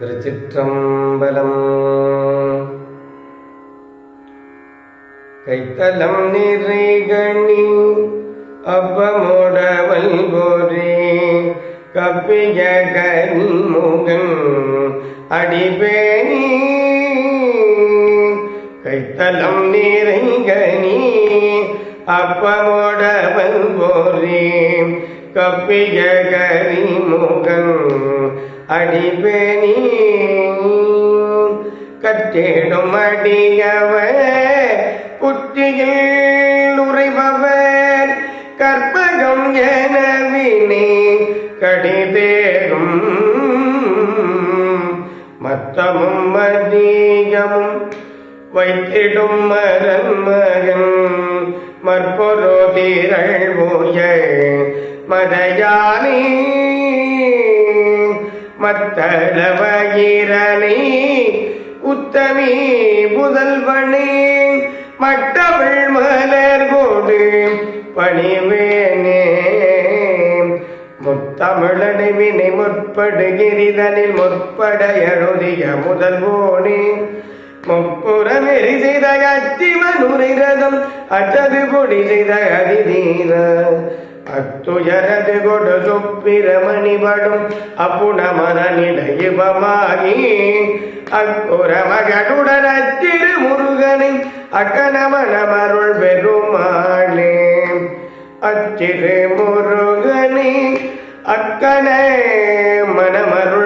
திருச்சிற்றம்பலம். கைத்தலம் நிறைகணி அப்பமோடவல் போரே கப்பிய கரிமுகன் அடிபேணி. கைத்தலம் நிறைகணி அப்பமோடவல் போரே கப்பிய கரிமுகன் அடிபேணி. கட்டேடும் அடியவர் புத்தியில் உறைபவர் கற்பகம் எனவினே கடிதேகும் மத்தமும் மதியமும் வைத்திடும் மரன்மகன் மற்பொருதிரள் போய மதயானி மத்தளவயிரணி உத்தமி புதல்வனே மட்டவள் மலர் கோடு பணிவேனே. முத்தமிழனை வினை முற்படுகிரிதனில் முற்பட எழுதிய முதல்வோனே முப்புறமெறி செய்த அத்திமனுரிரதம் அட்டது கொடி செய்த அதிதீன. பத்துயரது கொடு சுப்பிரமணி படும் அப்புண மனநிலையுபமாகி அக்குற அத்திரு முருகனை அக்கணமணமருள் பெருமாளே. அச்சிறு முருகனை அக்கணே மணமருள்